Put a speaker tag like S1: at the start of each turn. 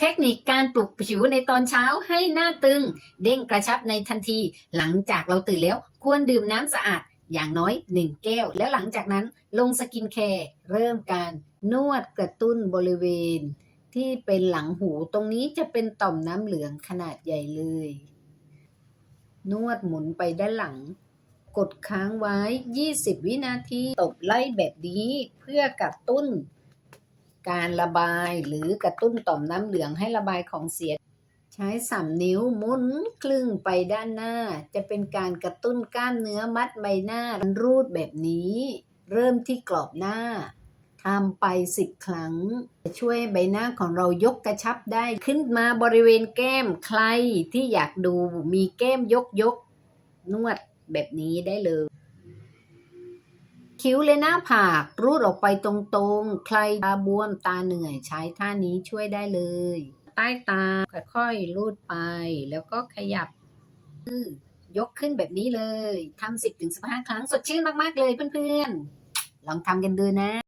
S1: เทคนิคการปลุกผิวในตอนเช้าให้หน้าตึง เด้งกระชับในทันที หลังจากเราตื่นแล้วควรดื่มน้ำสะอาดอย่างน้อย 1 แก้ว แล้วหลังจากนั้นลงสกินแคร์เริ่มการนวดกระตุ้นบริเวณ ที่เป็นหลังหูตรงนี้จะเป็นต่อมน้ำเหลืองขนาดใหญ่เลย นวดหมุนไปด้านหลัง กดค้างไว้ 20 วินาทีตบไล่แบบนี้เพื่อกระตุ้น การระบายหรือกระตุ้นต่อมน้ำเหลืองให้ระบายของเสีย ใช้สามนิ้วมุนคลึงไปด้านหน้า จะเป็นการกระตุ้นกล้ามเนื้อมัดใบหน้ารูดแบบนี้ เริ่มที่กรอบหน้าทำไปสิบครั้ง จะช่วยใบหน้าของเรายกกระชับได้ขึ้นมาบริเวณแก้มใครที่อยากดูมีแก้มยกยกนวดแบบนี้ได้เลย คิ้วและหน้าผากรูดออกไปตรงๆ ใครตาบวมตาเหนื่อยใช้ท่านี้ช่วยได้เลย ใต้ตาค่อยๆรูดไป แล้วก็ขยับยกขึ้นแบบนี้เลยทำสิบถึงสิบห้าครั้งสดชื่นมากๆเลยเพื่อนๆ ลองทำกันดูนะ